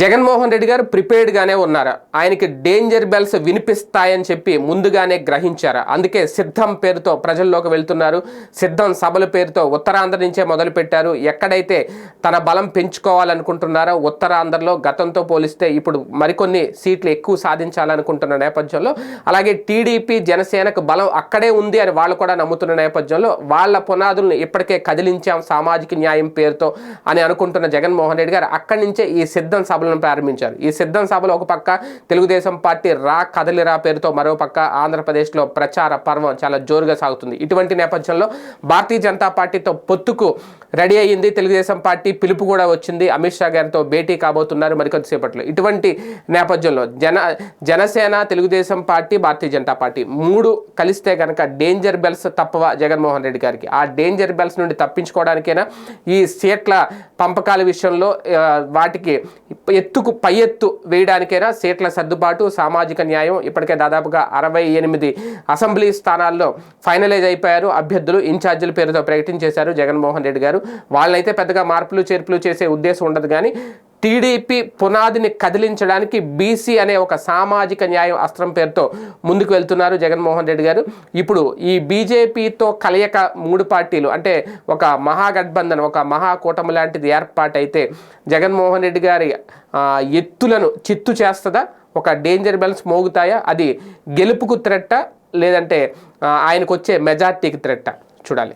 జగన్మోహన్ రెడ్డి గారు ప్రిపేర్డ్గానే ఉన్నారు? ఆయనకి డేంజర్ బెల్స్ వినిపిస్తాయని చెప్పి ముందుగానే గ్రహించారు? అందుకే సిద్ధం పేరుతో ప్రజల్లోకి వెళ్తున్నారు. సిద్ధం సభల పేరుతో ఉత్తరాంధ్ర నుంచే మొదలుపెట్టారు. ఎక్కడైతే తన బలం పెంచుకోవాలనుకుంటున్నారో ఉత్తరాంధ్రలో గతంతో పోలిస్తే ఇప్పుడు మరికొన్ని సీట్లు ఎక్కువ సాధించాలనుకుంటున్న నేపథ్యంలో అలాగే టీడీపీ జనసేనకు బలం అక్కడే ఉంది అని వాళ్ళు కూడా నమ్ముతున్న నేపథ్యంలో వాళ్ళ పునాదులను ఇప్పటికే కదిలించాం సామాజిక న్యాయం పేరుతో అని అనుకుంటున్న జగన్మోహన్ రెడ్డి గారు అక్కడి నుంచే ఈ సిద్ధం సభ సభలను ప్రారంభించారు. ఈ సిద్ధం సభలో ఒక పక్క తెలుగుదేశం పార్టీ రా కదలిరా పేరుతో మరో పక్క ఆంధ్రప్రదేశ్లో ప్రచార పర్వం చాలా జోరుగా సాగుతుంది. ఇటువంటి నేపథ్యంలో భారతీయ జనతా పార్టీతో పొత్తుకు రెడీ అయ్యింది. తెలుగుదేశం పార్టీ పిలుపు కూడా వచ్చింది. అమిత్ షా గారితో భేటీ కాబోతున్నారు మరికొద్దిసేపట్లో. ఇటువంటి నేపథ్యంలో జన జనసేన తెలుగుదేశం పార్టీ భారతీయ జనతా పార్టీ మూడు కలిస్తే కనుక డేంజర్ బెల్స్ తప్పవా జగన్మోహన్ రెడ్డి గారికి. ఆ డేంజర్ బెల్స్ నుండి తప్పించుకోవడానికైనా ఈ సీట్ల పంపకాల విషయంలో వాటికి ఎత్తుకు పై ఎత్తు వేయడానికైనా సీట్ల సర్దుబాటు సామాజిక న్యాయం ఇప్పటికే దాదాపుగా అరవై ఎనిమిది అసెంబ్లీ స్థానాల్లో ఫైనలైజ్ అయిపోయారు. అభ్యర్థులు ఇన్ఛార్జీల పేరుతో ప్రకటించేశారు జగన్మోహన్ రెడ్డి గారు. వాళ్ళైతే పెద్దగా మార్పులు చేర్పులు చేసే ఉద్దేశం ఉండదు కానీ టీడీపీ పునాదిని కదిలించడానికి బీసీ అనే ఒక సామాజిక న్యాయం అస్త్రం పేరుతో ముందుకు వెళ్తున్నారు జగన్మోహన్ రెడ్డి గారు. ఇప్పుడు ఈ బీజేపీతో కలయిక మూడు పార్టీలు అంటే ఒక మహాగఠబంధన్ ఒక మహాకూటమి లాంటిది ఏర్పాటైతే జగన్మోహన్ రెడ్డి గారి ఎత్తులను చిత్తు చేస్తుందా? ఒక డేంజర్ బెల్స్ మోగుతాయా? అది గెలుపుకు త్రెట్ట? లేదంటే ఆయనకు వచ్చే మెజార్టీకి త్రెట్ట? చూడాలి.